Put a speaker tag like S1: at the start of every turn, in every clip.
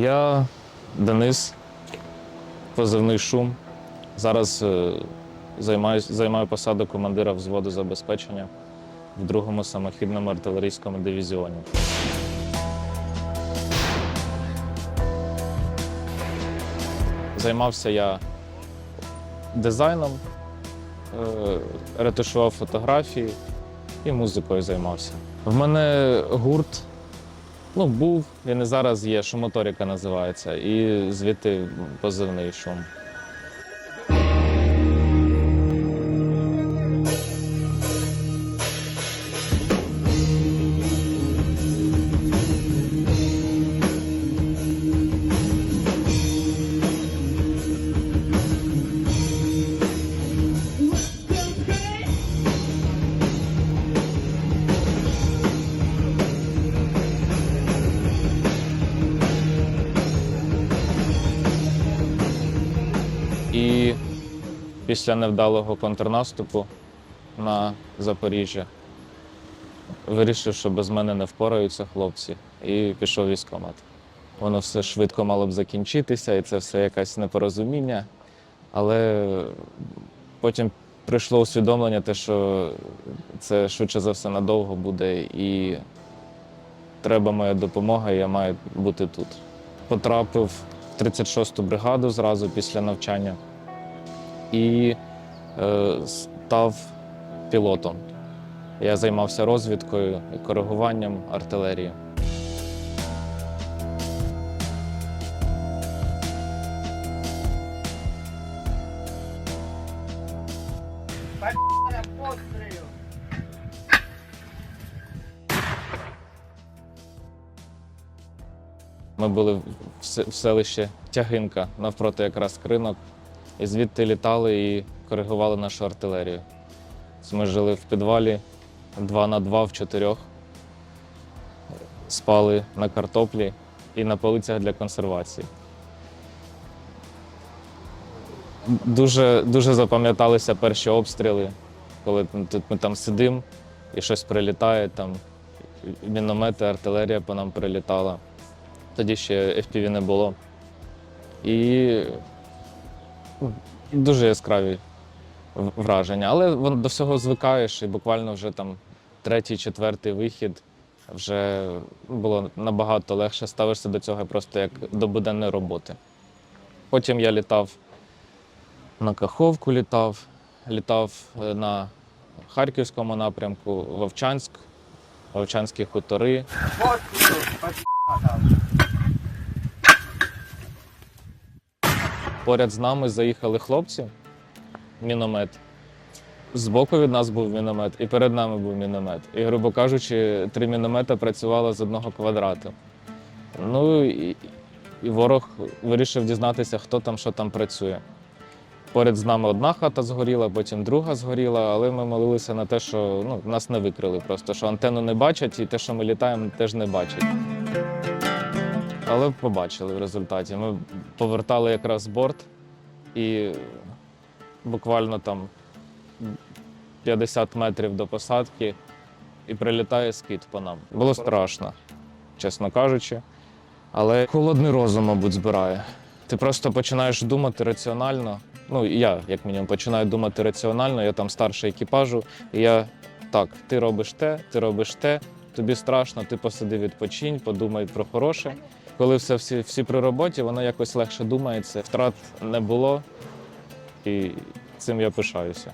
S1: Я Денис, позивний шум. Зараз е, займаю, займаю посаду командира взводу забезпечення в другому самохідному артилерійському дивізіоні. Займався я дизайном, е, ретушував фотографії і музикою займався. В мене гурт Ну, був, він і зараз є, шумоторіка називається, і звідти позивний шум. Після невдалого контрнаступу на Запоріжжя вирішив, що без мене не впораються хлопці, і пішов в військкомат. Воно все швидко мало б закінчитися, і це все якесь непорозуміння. Але потім прийшло усвідомлення, те, що це швидше за все надовго буде, і треба моя допомога, і я маю бути тут. Потрапив в 36-ту бригаду зразу після навчання і е, став пілотом. Я займався розвідкою і коригуванням артилерії. Ми були в селищі Тягинка навпроти якраз кринок. І звідти літали і коригували нашу артилерію. Ми жили в підвалі 2 на 2 в чотирьох. Спали на картоплі і на полицях для консервації. Дуже, дуже запам'яталися перші обстріли, коли тут ми там сидимо і щось прилітає, там міномети, артилерія по нам прилітала. Тоді ще FPV не було. І дуже яскраві враження. Але до всього звикаєш, і буквально вже там третій, четвертий вихід вже було набагато легше. Ставишся до цього просто як до буденної роботи. Потім я літав на Каховку, літав, літав е, на Харківському напрямку, Вовчанськ, Вовчанські хутори. Поряд з нами заїхали хлопці, міномет. Збоку від нас був міномет, і перед нами був міномет. І, грубо кажучи, три міномета працювали з одного квадрату. Ну і, і ворог вирішив дізнатися, хто там, що там працює. Поряд з нами одна хата згоріла, потім друга згоріла, але ми молилися на те, що ну, нас не викрили просто, що антенну не бачать, і те, що ми літаємо, теж не бачать. Але побачили в результаті. Ми повертали якраз борт і буквально там 50 метрів до посадки і прилітає скид по нам. Було страшно, чесно кажучи. Але холодний розум, мабуть, збирає. Ти просто починаєш думати раціонально. Ну, я, як мінімум, починаю думати раціонально, я там старший екіпажу, і я так, ти робиш те, ти робиш те, тобі страшно, ти посиди, відпочинь, подумай про хороше. Коли все всі, всі при роботі, воно якось легше думається. Втрат не було, і цим я пишаюся.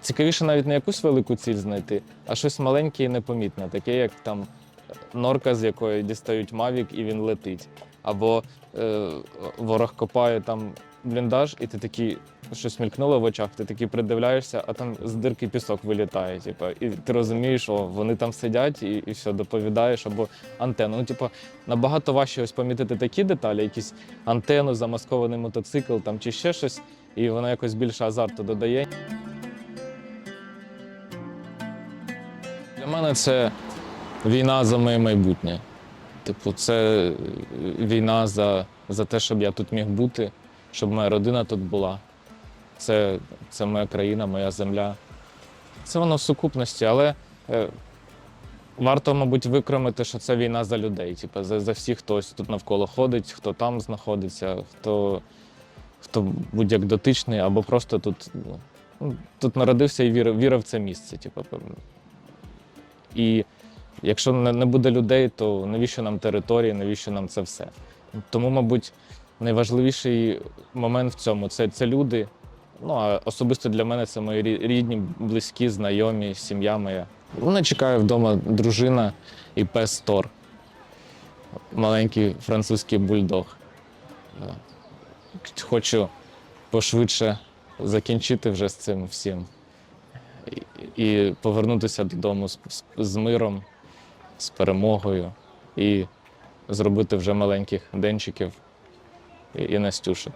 S1: Цікавіше навіть не якусь велику ціль знайти, а щось маленьке і непомітне, таке, як там норка, з якої дістають мавік і він летить. Або е, ворог копає там бліндаж, і ти такий щось мількнуло в очах, ти такий придивляєшся, а там з дирки пісок вилітає. Типу, і ти розумієш, що вони там сидять, і, і все, доповідаєш, або антенну. Ну, типу, набагато важче ось помітити такі деталі, якісь антенну, замаскований мотоцикл там, чи ще щось, і воно якось більше азарту додає. Для мене це війна за моє майбутнє. Типу, це е, війна за, за те, щоб я тут міг бути, щоб моя родина тут була. Це, це моя країна, моя земля. Це воно в сукупності, але е, Варто, мабуть, викремити, що це війна за людей. Типу, за, за всіх, хто тут навколо ходить, хто там знаходиться, хто, хто будь-як дотичний, або просто тут, ну, тут народився і вірив, вірив в це місце. Типу. І якщо не, буде людей, то навіщо нам території, навіщо нам це все? Тому, мабуть, найважливіший момент в цьому це, це люди. Ну, а особисто для мене це мої рідні, близькі, знайомі, сім'я моя. Мене чекає вдома дружина і пес Тор. Маленький французький бульдог. Е, Хочу пошвидше закінчити вже з цим всім і, повернутися додому з, з, з миром, з перемогою і зробити вже маленьких денчиків і, і настюшок.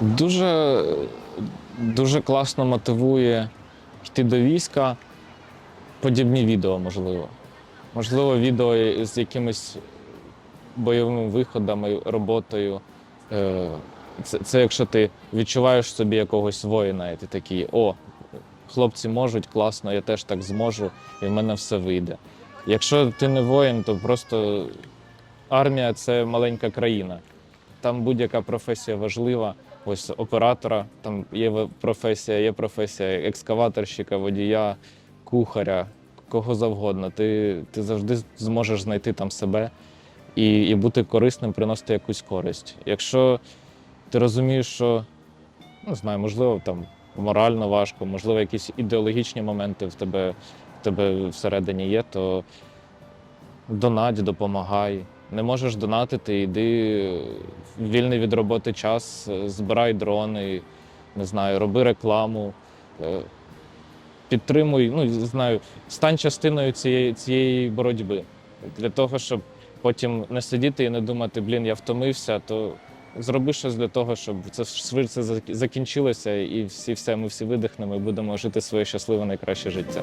S1: Дуже, дуже класно мотивує йти до війська. Подібні відео, можливо. Можливо, відео з якимись бойовими виходами, роботою. Е, Це, це якщо ти відчуваєш собі якогось воїна, і ти такий, о, хлопці можуть, класно, я теж так зможу, і в мене все вийде. Якщо ти не воїн, то просто армія це маленька країна. Там будь-яка професія важлива. Ось оператора, там є професія, є професія екскаваторщика, водія, кухаря, кого завгодно. Ти, ти завжди зможеш знайти там себе і, і бути корисним, приносити якусь користь. Якщо ти розумієш, що не знаю, можливо, там морально важко, можливо, якісь ідеологічні моменти в тебе, тебе всередині є, то донать, допомагай. Не можеш донатити, йди вільний від роботи час, збирай дрони, не знаю, роби рекламу, е, підтримуй, ну, знаю, стань частиною цієї, цієї боротьби. Для того, щоб потім не сидіти і не думати, блін, я втомився, то зроби щось для того, щоб це швидше закінчилося, і всі все, ми всі видихнемо і будемо жити своє щасливе найкраще життя.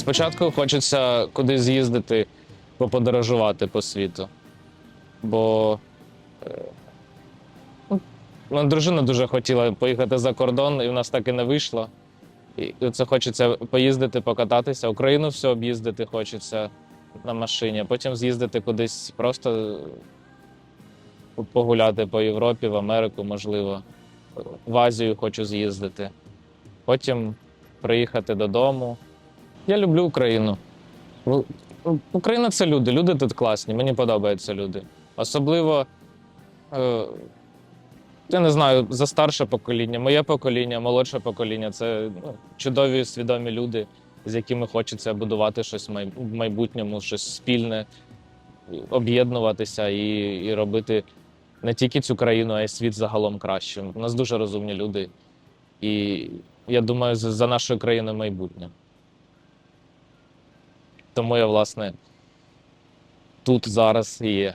S1: Спочатку хочеться кудись з'їздити, поподорожувати по світу. Бо е, ну, дружина дуже хотіла поїхати за кордон, і в нас так і не вийшло. І це хочеться поїздити, покататися. Україну всю об'їздити хочеться на машині, потім з'їздити кудись просто погуляти по Європі, в Америку, можливо. В Азію хочу з'їздити. Потім приїхати додому. Я люблю Україну. Ну, Україна це люди. Люди тут класні, мені подобаються люди. Особливо, е, я не знаю, за старше покоління, моє покоління, молодше покоління це ну, чудові, свідомі люди, з якими хочеться будувати щось в май- в майбутньому, щось спільне, об'єднуватися і, і робити не тільки цю країну, а й світ загалом кращим. У нас дуже розумні люди. І я думаю, за нашою країною майбутнє. Тому я, власне, тут зараз і є.